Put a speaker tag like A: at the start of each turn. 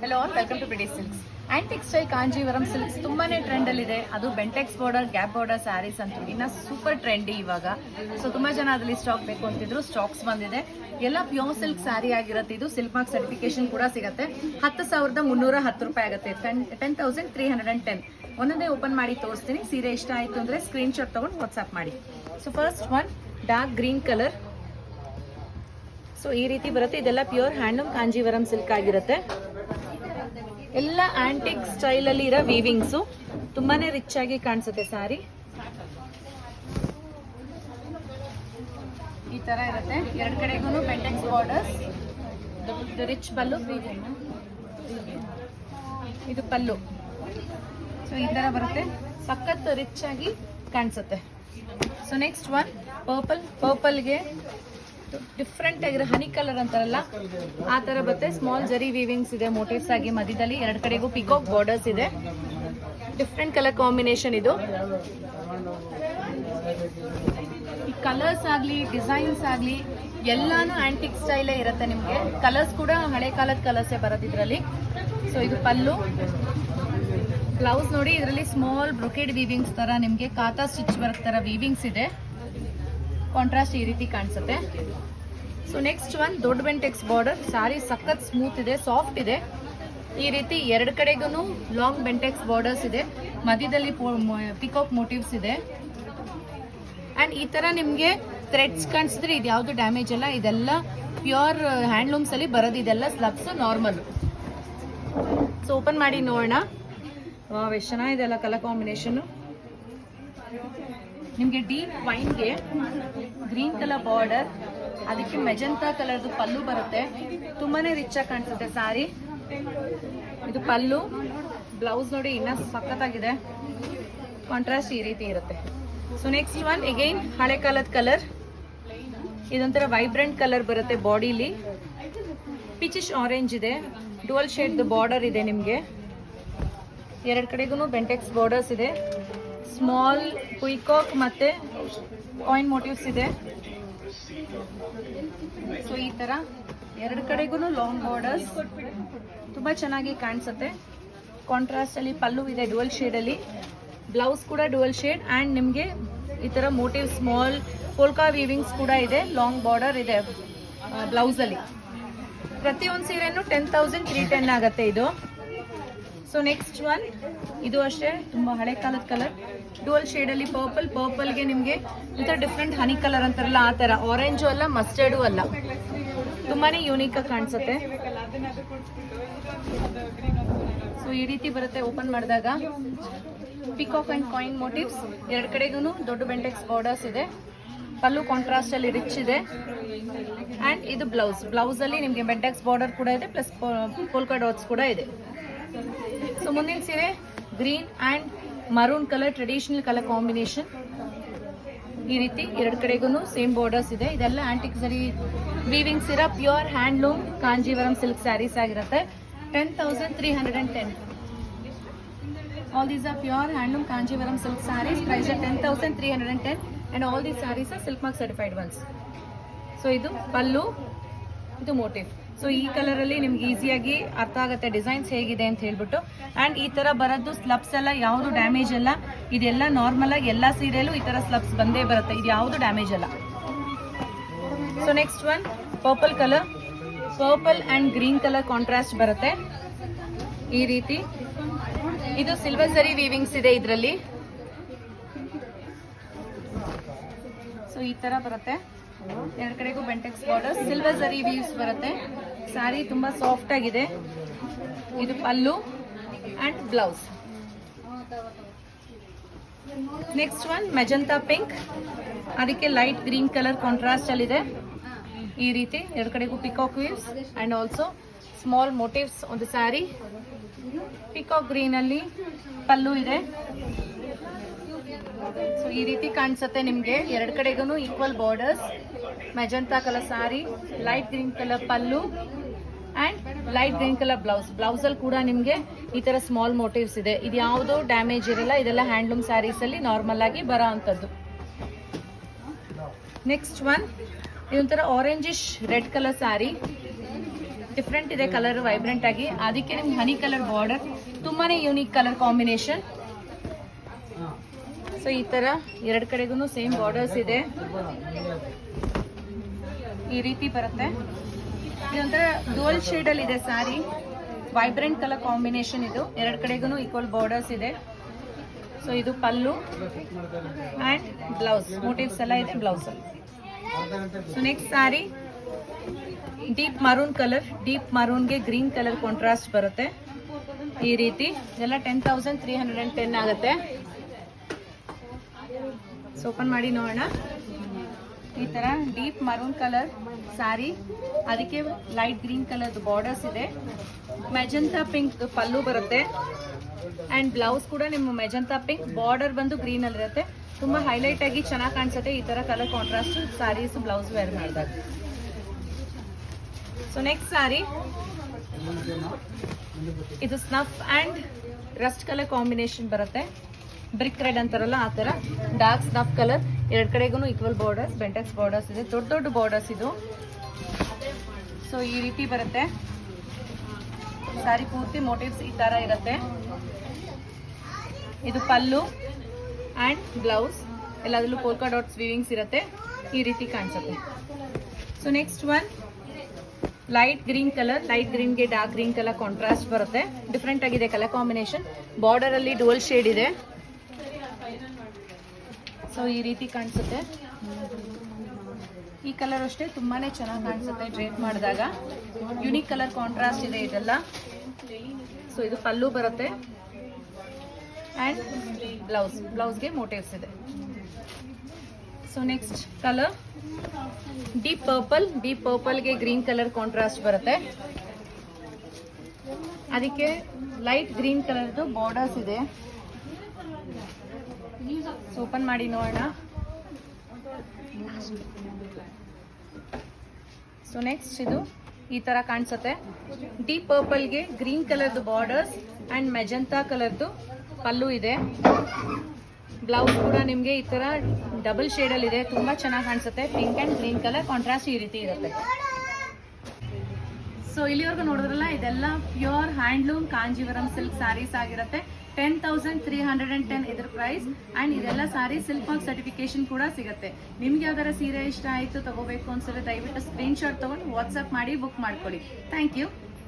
A: Hello welcome to ಬಿಡಿ silks antique style Kanjeevaram silks ತುಂಬಾನೇ trend ಅಲ್ಲಿ ಇದೆ ಅದು Bentex border gap border sarees ಅಂತೂ ಇನ್ನ ಸೂಪರ್ ಟ್ರೆಂಡಿ ಇವಾಗ. ಸೊ ತುಂಬಾ ಜನ ಅದರಲ್ಲಿ ಸ್ಟಾಕ್ ಬೇಕು ಅಂತಿದ್ರು ಸ್ಟಾಕ್ಸ್ ಬಂದಿದೆ. ಎಲ್ಲ ಪ್ಯೂರ್ ಸಿಲ್ಕ್ ಸ್ಯಾರಿ ಆಗಿರುತ್ತೆ. ಇದು ಸಿಲ್ಕ್ ಮಾರ್ಕ್ ಸರ್ಟಿಫಿಕೇಶನ್ ಕೂಡ ಸಿಗುತ್ತೆ. ಹತ್ತು ಸಾವಿರದ ಮುನ್ನೂರ ಹತ್ತು ರೂಪಾಯಿ ಆಗುತ್ತೆ. Ten thousand three hundred and ten ಒಂದೊಂದೇ ಓಪನ್ ಮಾಡಿ ತೋರಿಸ್ತೀನಿ. ಸೀರೆ ಇಷ್ಟ ಆಯ್ತು ಅಂದ್ರೆ ಸ್ಕ್ರೀನ್ ಶಾಟ್ ತಗೊಂಡು ವಾಟ್ಸ್ಆಪ್ ಮಾಡಿ. So first one dark green colour so ಈ ರೀತಿ ಬರುತ್ತೆ. ಇದೆಲ್ಲ ಪ್ಯೂರ್ ಹ್ಯಾಂಡ್ಲೂಮ್ ಕಾಂಜೀವರಂ ಸಿಲ್ಕ್ ಆಗಿರುತ್ತೆ. ಎಲ್ಲ ಆಂಟಿಕ್ ಸ್ಟೈಲ್ ಅಲ್ಲಿ ಇರೋ ವೀವಿಂಗ್ಸು ತುಂಬಾನೇ ರಿಚ್ ಆಗಿ ಕಾಣಿಸುತ್ತೆ ಸಾರಿ ಈ ತರ ಇರುತ್ತೆ. ಎರಡು ಕಡೆಗೂ ಪೆಂಟೆಕ್ಸ್ ಬಾರ್ಡರ್ಸ್ ರಿಚ್ ಪಲ್ಲು. ಇದು ಪಲ್ಲು. ಸೊ ಈ ತರ ಬರುತ್ತೆ. ಸಖತ್ ರಿಚ್ ಆಗಿ ಕಾಣಿಸುತ್ತೆ. ಸೊ ನೆಕ್ಸ್ಟ್ ಒನ್ ಪರ್ಪಲ್ ಪರ್ಪಲ್ಗೆ ಡಿಫ್ರೆಂಟ್ ಆಗಿರೋ ಹನಿ ಕಲರ್ ಅಂತಾರಲ್ಲ, ಆ ತರ ಬರುತ್ತೆ ಸ್ಮಾಲ್ ಜರಿ ವೀವಿಂಗ್ಸ್ ಇದೆ ಮೋಟಿವ್ಸ್ ಆಗಿ ಮಧ್ಯದಲ್ಲಿ ಎರಡು ಕಡೆಗೂ ಪಿಕಾಕ್ ಬಾರ್ಡರ್ಸ್ ಇದೆ. ಡಿಫ್ರೆಂಟ್ ಕಲರ್ ಕಾಂಬಿನೇಷನ್ ಇದು. ಈ ಕಲರ್ಸ್ ಆಗಲಿ ಡಿಸೈನ್ಸ್ ಆಗಲಿ, ಎಲ್ಲಾನು ಆಂಟಿಕ್ ಸ್ಟೈಲೇ ಇರುತ್ತೆ ನಿಮಗೆ. ಕಲರ್ಸ್ ಕೂಡ ಹಳೆ ಕಾಲದ ಕಲರ್ಸೇ ಬರೋದು ಇದರಲ್ಲಿ. ಸೊ ಇದು ಪಲ್ಲು. ಬ್ಲೌಸ್ ನೋಡಿ, ಇದರಲ್ಲಿ ಸ್ಮಾಲ್ ಬ್ರೊಕೆಡ್ ವೀವಿಂಗ್ಸ್ ತರ ನಿಮಗೆ ಕಾತಾ ಸ್ಟಿಚ್ ವರ್ಕ್ ತರ ವೀವಿಂಗ್ಸ್ ಇದೆ. ಕಾಂಟ್ರಾಸ್ಟ್ ಈ ರೀತಿ ಕಾಣಿಸುತ್ತೆ. ಸೊ ನೆಕ್ಸ್ಟ್ ಒನ್ ದೊಡ್ಡ ಬೆಂಟೆಕ್ಸ್ ಬಾರ್ಡರ್ ಸಾರಿ ಸಖತ್ ಸ್ಮೂತ್ ಇದೆ ಸಾಫ್ಟ್ ಇದೆ. ಈ ರೀತಿ ಎರಡು ಕಡೆಗೂ ಲಾಂಗ್ ಬೆಂಟೆಕ್ಸ್ ಬಾರ್ಡರ್ಸ್ ಇದೆ. ಮಧ್ಯದಲ್ಲಿ ಪಿಕಪ್ ಮೋಟಿವ್ಸ್ ಇದೆ. ಅಂಡ್ ಈ ತರ ನಿಮಗೆ ಥ್ರೆಡ್ಸ್ ಕಾಣಿಸಿದ್ರೆ ಇದು ಯಾವುದು ಡ್ಯಾಮೇಜ್ ಅಲ್ಲ. ಇದೆಲ್ಲ ಪ್ಯೂರ್ ಹ್ಯಾಂಡ್ಲೂಮ್ಸ್ ಅಲ್ಲಿ ಬರೋದು, ಇದೆಲ್ಲ ಸ್ಲಬ್ಸ್ ನಾರ್ಮಲ್ ಸೊ ಓಪನ್ ಮಾಡಿ ನೋಡೋಣ. ಎಷ್ಟು ಚೆನ್ನಾಗಿದೆ ಅಲ್ಲ ಕಲರ್ ಕಾಂಬಿನೇಷನ್ ನಿಮಗೆ ಡೀಪ್ ವೈನ್ಗೆ ಗ್ರೀನ್ ಕಲರ್ ಬಾರ್ಡರ್ ಅದಕ್ಕೆ ಮೆಜಂತಾ ಕಲರ್ದು ಪಲ್ಲು ಬರುತ್ತೆ. ತುಂಬಾನೇ ರಿಚ್ ಆಗಿ ಕಾಣಿಸುತ್ತೆ ಸಾರಿ. ಇದು ಪಲ್ಲು. ಬ್ಲೌಸ್ ನೋಡಿ ಇನ್ನ ಸಖತ್ತಾಗಿದೆ. ಕಾಂಟ್ರಾಸ್ಟ್ ಈ ರೀತಿ ಇರುತ್ತೆ. ಸೊ ನೆಕ್ಸ್ಟ್ ಒನ್ ಎಗೈನ್ ಹಳೆ ಕಾಲದ ಕಲರ್ ಇದೊಂಥರ ವೈಬ್ರೆಂಟ್ ಕಲರ್ ಬರುತ್ತೆ ಬಾಡಿಲಿ ಪಿಚಿಶ್ ಆರೆಂಜ್ ಇದೆ. ಡುವಲ್ ಶೇಡ್ದು ಬಾರ್ಡರ್ ಇದೆ ನಿಮಗೆ. ಎರಡು ಕಡೆಗೂ ಬೆಂಟೆಕ್ಸ್ ಬಾರ್ಡರ್ಸ್ ಇದೆ. ಸ್ಮಾಲ್ ಕ್ವಿಕಾಕ್ ಮತ್ತೆ ಕಾಯಿನ್ ಮೋಟಿವ್ಸ್ ಇದೆ. ಸೊ ಈ ತರ ಎರಡು ಕಡೆಗೂ ಲಾಂಗ್ ಬಾರ್ಡರ್ಸ್ ತುಂಬಾ ಚೆನ್ನಾಗಿ ಕಾಣಿಸುತ್ತೆ. ಕಾಂಟ್ರಾಸ್ಟ್ ಅಲ್ಲಿ ಪಲ್ಲು ಇದೆ ಡುವಲ್ ಅಲ್ಲಿ. ಬ್ಲೌಸ್ ಕೂಡ ಡುವಲ್ ಶೇಡ್ ಅಂಡ್ ನಿಮಗೆ ಈ ತರ ಮೋಟಿವ್ ಸ್ಮಾಲ್ ಪೋಲ್ಕಾ ವೀವಿಂಗ್ಸ್ ಕೂಡ ಇದೆ ಲಾಂಗ್ ಬಾರ್ಡರ್ ಇದೆ ಬ್ಲೌಸ್ ಅಲ್ಲಿ. ಪ್ರತಿಯೊಂದು ಸೀರೆನೂ ಟೆನ್ ತೌಸಂಡ್ ತ್ರೀ ಟೆನ್ ಆಗುತ್ತೆ ಇದು. ಸೊ ನೆಕ್ಸ್ಟ್ ಒನ್ ಇದು ಅಷ್ಟೇ, ತುಂಬಾ ಹಳೆ ಕಾಲದ ಕಲರ್ ಡುವಲ್ ಶೇಡ್ ಅಲ್ಲಿ ಪರ್ಪಲ್ ಪರ್ಪಲ್ಗೆ ನಿಮಗೆ ನಿಮ್ಗೆ ಥರ ಡಿಫ್ರೆಂಟ್ ಹನಿ ಕಲರ್ ಅಂತಾರಲ್ಲ, ಆ ಥರ. ಆರೆಂಜು ಅಲ್ಲ ಮಸ್ಟರ್ಡು ಅಲ್ಲ. ತುಂಬಾನೇ ಯೂನಿಕ್ ಆಗಿ ಕಾಣಿಸುತ್ತೆ. ಸೊ ಈ ರೀತಿ ಬರುತ್ತೆ ಓಪನ್ ಮಾಡಿದಾಗ. ಪಿಕಾಕ್ ಅಂಡ್ ಕಾಯಿನ್ ಮೋಟಿವ್ಸ್ ಎರಡು ಕಡೆಗೂ ದೊಡ್ಡ ಬೆಂಟೆಕ್ಸ್ ಬಾರ್ಡರ್ಸ್ ಇದೆ. ಪಲ್ಲು ಕಾಂಟ್ರಾಸ್ಟ್ ಅಲ್ಲಿ ರಿಚ್ ಇದೆ. ಅಂಡ್ ಇದು ಬ್ಲೌಸ್ ಬ್ಲೌಸ್ ಅಲ್ಲಿ ನಿಮಗೆ ಬೆಂಟೆಕ್ಸ್ ಬಾರ್ಡರ್ ಕೂಡ ಇದೆ ಪ್ಲಸ್ ಪೋಲ್ಕಾ ಡಾಟ್ಸ್ ಕೂಡ ಇದೆ. ಸೊ ಮುಂದಿನ ಸೀರೆ green and maroon colour traditional colour combination ಈ ರೀತಿ ಎರಡು ಕಡೆಗೂ ಸೇಮ್ ಬಾರ್ಡರ್ಸ್ ಇದೆ. ಇದೆಲ್ಲ ಆಂಟಿಕ್ ಸರಿ ವೀವಿಂಗ್ಸ್ ಇರೋ pure handloom Kanjeevaram silk sarees ಆಗಿರುತ್ತೆ. Ten thousand three hundred and ten all these are pure handloom Kanjeevaram silk sarees price ten thousand three hundred and ten and all these sarees silk mark certified ones so ಇದು ಪಲ್ಲು, ಇದು motive so ಈ colour ಅಲ್ಲಿ ನಿಮ್ಗೆ ಈಸಿಯಾಗಿ ಅರ್ಥ ಆಗುತ್ತೆ designs ಹೇಗಿದೆ ಅಂತ ಹೇಳ್ಬಿಟ್ಟು. ಅಂಡ್ ಈ ತರ ಬರೋದು ಸ್ಲಬ್ಸ್ ಎಲ್ಲ ಯಾವುದು ಡ್ಯಾಮೇಜ್ ಅಲ್ಲ. ಇದೆಲ್ಲ ನಾರ್ಮಲ್ ಆಗಿ ಎಲ್ಲ ಸೀರೆಯಲ್ಲೂ ಈ ತರ ಸ್ಲಬ್ಸ್ ಬಂದೇ ಬರುತ್ತೆ. ಇದು ಯಾವುದು ಡ್ಯಾಮೇಜ್ ಅಲ್ಲ. So next one purple colour purple and green colour contrast ಬರುತ್ತೆ. ಈ ರೀತಿ. ಇದು ಸಿಲ್ವರ್ ಸರಿ ವೀವಿಂಗ್ಸ್ ಇದೆ ಇದರಲ್ಲಿ. ಸೊ ಈ ತರ ಬರುತ್ತೆ. ಎರಡು ಕಡೆಗೂ Bentex border silver zari weaves ಬರುತ್ತೆ. ಸ್ಯಾರಿ ತುಂಬಾ ಸಾಫ್ಟ್ ಆಗಿದೆ. ಇದು pallu and blouse next one magenta pink ಅದಕ್ಕೆ ಲೈಟ್ ಗ್ರೀನ್ ಕಲರ್ ಕಾಂಟ್ರಾಸ್ಟ್ ಅಲ್ಲಿ ಇದೆ. ಈ ರೀತಿ ಎರಡು ಕಡೆಗೂ peacock weaves and also small motifs ಒಂದು ಸ್ಯಾರಿ ಪಿಕಾಕ್ ಗ್ರೀನ್ ಅಲ್ಲಿ ಪಲ್ಲು ಇದೆ. ಸೊ ಈ ರೀತಿ ಕಾಣಿಸುತ್ತೆ ನಿಮಗೆ. ಎರಡು ಕಡೆಗೂ equal borders magenta colour sari light green colour pallu. Light green colour blouse blouse ಅಲ್ಲಿ ಕೂಡ ನಿಮಗೆ ಈ ತರ ಸ್ಮಾಲ್ ಮೋಟಿವ್ಸ್ ಇದೆ. ಇದು ಯಾವುದೋ ಡ್ಯಾಮೇಜ್ ಇರಲ್ಲ, ಇದೆಲ್ಲ ಹ್ಯಾಂಡ್ಲೂಮ್ ಸ್ಯಾರೀಸ್ ಅಲ್ಲಿ ನಾರ್ಮಲ್ ಆಗಿ ಬರೋ ಅಂಥದ್ದು. ನೆಕ್ಸ್ಟ್ ಒನ್ ಇದೊಂಥರ orangish red colour sari different ಇದೆ ಕಲರ್ ವೈಬ್ರೆಂಟ್ ಆಗಿ. ಅದಕ್ಕೆ ನಿಮ್ಗೆ ಹನಿ ಕಲರ್ ಬಾರ್ಡರ್ ತುಂಬಾನೇ ಯೂನಿಕ್ ಕಲರ್ ಕಾಂಬಿನೇಷನ್ ಸೊ ಈ ತರ ಎರಡು ಕಡೆಗೂ ಸೇಮ್ ಬಾರ್ಡರ್ಸ್ ಇದೆ. ಈ ರೀತಿ ಬರುತ್ತೆ. ಇದೊಂಥರ ಡೋಲ್ ಶೇಡ್ ಅಲ್ಲಿ ಇದೆ ಸಾರಿ ವೈಬ್ರೆಂಟ್ ಕಲರ್ ಕಾಂಬಿನೇಷನ್ ಇದು. ಎರಡು ಕಡೆಗೂ ಈಕ್ವಲ್ ಬಾರ್ಡರ್ಸ್ ಇದೆ. ಸೊ ಇದು ಪಲ್ಲು ಅಂಡ್ ಬ್ಲೌಸ್ ಮೋಟಿವ್ಸ್ ಎಲ್ಲ ಇದೆ blouse so next sari deep maroon colour deep ಮರೂನ್ಗೆ green colour contrast ಬರುತ್ತೆ. ಈ ರೀತಿ. ಇದೆಲ್ಲ ten thousand three hundred and ten ಆಗುತ್ತೆ. ಸೊ ಓಪನ್ ಮಾಡಿ ನೋಡೋಣ. ಈ ತರ ಡೀಪ್ ಮರೂನ್ ಕಲರ್ ಸಾರಿ, ಅದಕ್ಕೆ ಲೈಟ್ ಗ್ರೀನ್ ಕಲರ್ ಬಾರ್ಡರ್ಸ್ ಇದೆ. ಮೆಜಂತಾ ಪಿಂಕ್ ಪಲ್ಲು ಬರುತ್ತೆ. ಅಂಡ್ ಬ್ಲೌಸ್ ಕೂಡ ನಿಮ್ಮ ಮೆಜಂತಾ ಪಿಂಕ್ ಬಾರ್ಡರ್ ಬಂದು ಗ್ರೀನ್ ಅಲ್ಲಿ ಇರುತ್ತೆ. ತುಂಬಾ ಹೈಲೈಟ್ ಆಗಿ ಚೆನ್ನಾಗಿ ಕಾಣಿಸುತ್ತೆ ಈ ತರ colour contrast sarees blouse wear ಮಾಡಿದಾಗ. ಸೊ ನೆಕ್ಸ್ಟ್ ಸಾರಿ ಇದು snuff and rust colour combination ಬರುತ್ತೆ. ಬ್ರಿಕ್ ರೆಡ್ ಅಂತಾರಲ್ಲ ಆ ಥರ ಡಾರ್ಕ್ ಸ್ನಫ್ ಕಲರ್ ಎರಡು ಕಡೆಗೂ ಈಕ್ವಲ್ ಬಾರ್ಡರ್ಸ್ ಬೆಂಟೆಕ್ಸ್ ಬಾರ್ಡರ್ಸ್ ಇದೆ. ದೊಡ್ಡ ದೊಡ್ಡ ಬಾರ್ಡರ್ಸ್ ಇದು. ಸೊ ಈ ರೀತಿ ಬರುತ್ತೆ. ಸಾರಿ ಪೂರ್ತಿ ಮೋಟಿವ್ಸ್ ಈ ಥರ ಇರುತ್ತೆ. ಇದು ಪಲ್ಲು ಆ್ಯಂಡ್ ಬ್ಲೌಸ್ ಎಲ್ಲದರಲ್ಲೂ ಪೋಲ್ಕಾ ಡಾಟ್ಸ್ ವೀವಿಂಗ್ಸ್ ಇರುತ್ತೆ. ಈ ರೀತಿ ಕಾಣಿಸುತ್ತೆ. So next one light green colour light ಗ್ರೀನ್ಗೆ dark green colour contrast ಬರುತ್ತೆ. ಡಿಫ್ರೆಂಟ್ ಆಗಿದೆ ಕಲರ್ ಕಾಂಬಿನೇಷನ್ ಬಾರ್ಡರ್ ಅಲ್ಲಿ ಡೋಲ್ ಶೇಡ್ ಇದೆ. ಸೊ ಈ ರೀತಿ ಕಾಣಿಸುತ್ತೆ. ಈ ಕಲರ್ ಅಷ್ಟೇ ತುಂಬಾನೇ ಚೆನ್ನಾಗಿ ಕಾಣಿಸುತ್ತೆ ಡ್ರೇಪ್ ಮಾಡಿದಾಗ. ಯುನಿಕ್ ಕಲರ್ ಕಾಂಟ್ರಾಸ್ಟ್ ಇದೆ ಇದೆಲ್ಲ. ಸೊ ಇದು ಪಲ್ಲು ಬರುತ್ತೆ. ಆ್ಯಂಡ್ ಬ್ಲೌಸ್ ಬ್ಲೌಸ್ಗೆ ಮೋಟಿವ್ಸ್ ಇದೆ. So next colour deep purple deep ಪರ್ಪಲ್ಗೆ green colour contrast ಬರುತ್ತೆ. ಅದಕ್ಕೆ ಲೈಟ್ ಗ್ರೀನ್ ಕಲರ್ದು ಬಾರ್ಡರ್ಸ್ ಇದೆ. ಓಪನ್ ಮಾಡಿ ನೋಡೋಣ. ಸೊ ನೆಕ್ಸ್ಟ್ ಇದು ಈ ತರ ಕಾಣಿಸುತ್ತೆ. ಡೀಪ್ ಪರ್ಪಲ್ಗೆ ಗ್ರೀನ್ ಕಲರ್ದು ಬಾರ್ಡರ್ಸ್ ಅಂಡ್ ಮೆಜಂತಾ ಕಲರ್ದು ಪಲ್ಲು ಇದೆ. ಬ್ಲೌಸ್ ಕೂಡ ನಿಮಗೆ ಈ ತರ ಡಬಲ್ ಶೇಡಲ್ಲಿ ಇದೆ. ತುಂಬಾ ಚೆನ್ನಾಗಿ ಕಾಣಿಸುತ್ತೆ. Pink and green colour contrast ಈ ರೀತಿ ಇರುತ್ತೆ. ಸೊ ಇಲ್ಲಿವರೆಗೂ ನೋಡಿದ್ರಲ್ಲ, ಇದೆಲ್ಲ pure handloom Kanjeevaram silk sarees ಆಗಿರುತ್ತೆ. Ten thousand three hundred and ten ಇದ್ರ ಪ್ರೈಸ್ ಅಂಡ್ ಇದೆಲ್ಲ ಸಾರಿ ಸಿಲ್ಕ್ ಮಾರ್ಕ್ ಸರ್ಟಿಫಿಕೇಶನ್ ಕೂಡ ಸಿಗುತ್ತೆ. ನಿಮ್ಗೆ ಯಾವ್ದಾರ ಸೀರೆ ಇಷ್ಟ ಆಯ್ತು ತಗೋಬೇಕು ಅನ್ಸಿದ್ರೆ ದಯವಿಟ್ಟು ಸ್ಕ್ರೀನ್ ಶಾಟ್ ತಗೊಂಡು ವಾಟ್ಸ್ಆಪ್ ಮಾಡಿ ಬುಕ್ ಮಾಡ್ಕೊಳ್ಳಿ ಥ್ಯಾಂಕ್ ಯು